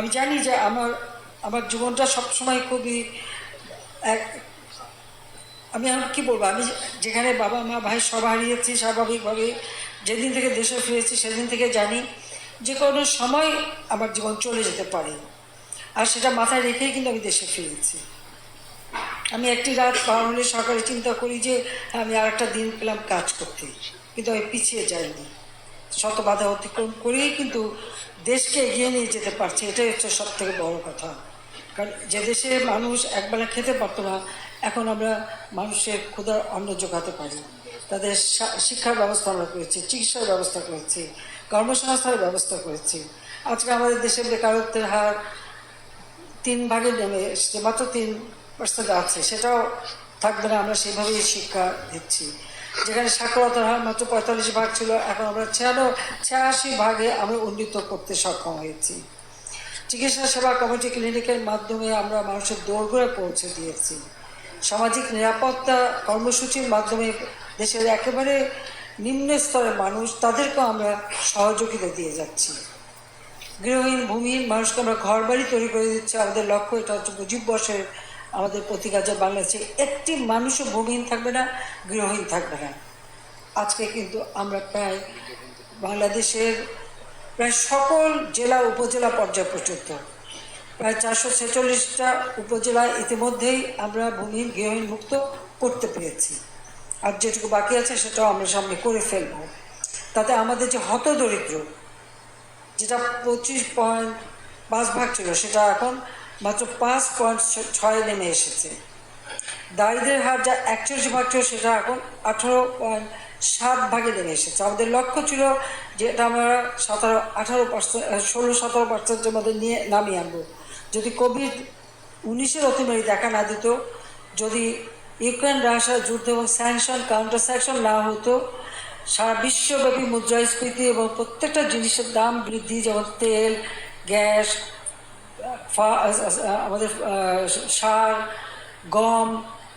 আমি জানি যে আমার আমার জীবনটা সবসময় খুবই, এক, আমি এখন কী বলব? আমি যেখানে বাবা, মা, ভাই সব হারিয়েছি স্বাভাবিকভাবে। যেদিন থেকে দেশে ফিরেছি সেদিন থেকে জানি যে কোনো সময় আমার জীবন চলে যেতে পারে। আর সেটা মাথায় রেখেই কিন্তু আমি দেশে ফিরেছি। আমি একটি রাত পার হলে সকালে চিন্তা করি যে আমি আর একটা দিন পেলাম কাজ করতে। কিন্তু আমি পিছিয়ে যাইনি। শত বাধা অতিক্রম করেই কিন্তু দেশকে এগিয়ে নিয়ে যেতে পারছে। এটাই হচ্ছে সব থেকে বড় কথা। কারণ যে দেশে মানুষ একবেলা খেতে পারতো না, এখন আমরা মানুষের ক্ষুধার অন্ন যোগাতে পারি। তাদের শিক্ষার ব্যবস্থা আমরা করেছি, চিকিৎসার ব্যবস্থা করেছি, কর্মসংস্থানের ব্যবস্থা করেছি। আজকে আমাদের দেশে বেকারত্বের হার তিন ভাগে নেমে এসছে, মাত্র তিন পার্সেন্ট আছে। সেটাও থাকবে না, আমরা সেইভাবেই শিক্ষা দিচ্ছি। যেখানে সাক্ষরতার হার মাত্র পঁয়তাল্লিশ ভাগ ছিল, এখন আমরা ছিয়ানো, ছিয়াশি ভাগে আমরা উন্নীত করতে সক্ষম হয়েছি। চিকিৎসা সেবা কমিটি ক্লিনিকের মাধ্যমে আমরা মানুষের দৌড়গড়ে পৌঁছে দিয়েছি। সামাজিক নিরাপত্তা কর্মসূচির মাধ্যমে দেশের একেবারে নিম্ন স্তরের মানুষ, তাদেরকেও আমরা সহযোগিতা দিয়ে যাচ্ছি। গৃহহীন, ভূমিহীন মানুষকে আমরা ঘর বাড়ি তৈরি করে দিচ্ছি। আমাদের লক্ষ্য এটা হচ্ছে মুজিব বর্ষের আমাদের প্রতিকাজে বাংলাদেশে একটি মানুষও ভূমিহীন থাকবে না, গৃহহীন থাকবে না। আজকে কিন্তু আমরা প্রায় বাংলাদেশের প্রায় সকল জেলা উপজেলা পর্যায় পর্যন্ত প্রায় চারশো ছেচল্লিশটা উপজেলা ইতিমধ্যেই আমরা ভূমিহীন, গৃহহীন মুক্ত করতে পেরেছি। আর যেটুকু বাকি আছে সেটাও আমরা সামনে করে ফেলব। তাতে আমাদের যে হতদরিদ্র, যেটা পঁচিশ পয়েন্ট পাঁচ ভাগ ছিল, সেটা এখন মাত্র পাঁচ পয়েন্ট ছয় নেমে এসেছে। দারিদ্রের হার যা একচল্লিশ ভাগ ছিল, সেটা এখন আঠারো পয়েন্ট সাত ভাগে নেমে এসেছে। আমাদের লক্ষ্য ছিল যে এটা আমরা সতেরো, আঠারো পার্সেন্ট ষোলো, সতেরো পার্সেন্টের মধ্যে নিয়ে নামিয়ে আনব। যদি কোভিড উনিশের অতিমারি দেখা না দিত, যদি ইউক্রেন রাশিয়ার যুদ্ধ এবং স্যাংশন কাউন্টার স্যাংশন না হতো, সারা বিশ্বব্যাপী মুদ্রাস্ফীতি এবং প্রত্যেকটা জিনিসের দাম বৃদ্ধি, যেমন তেল, গ্যাস আমাদের সার গম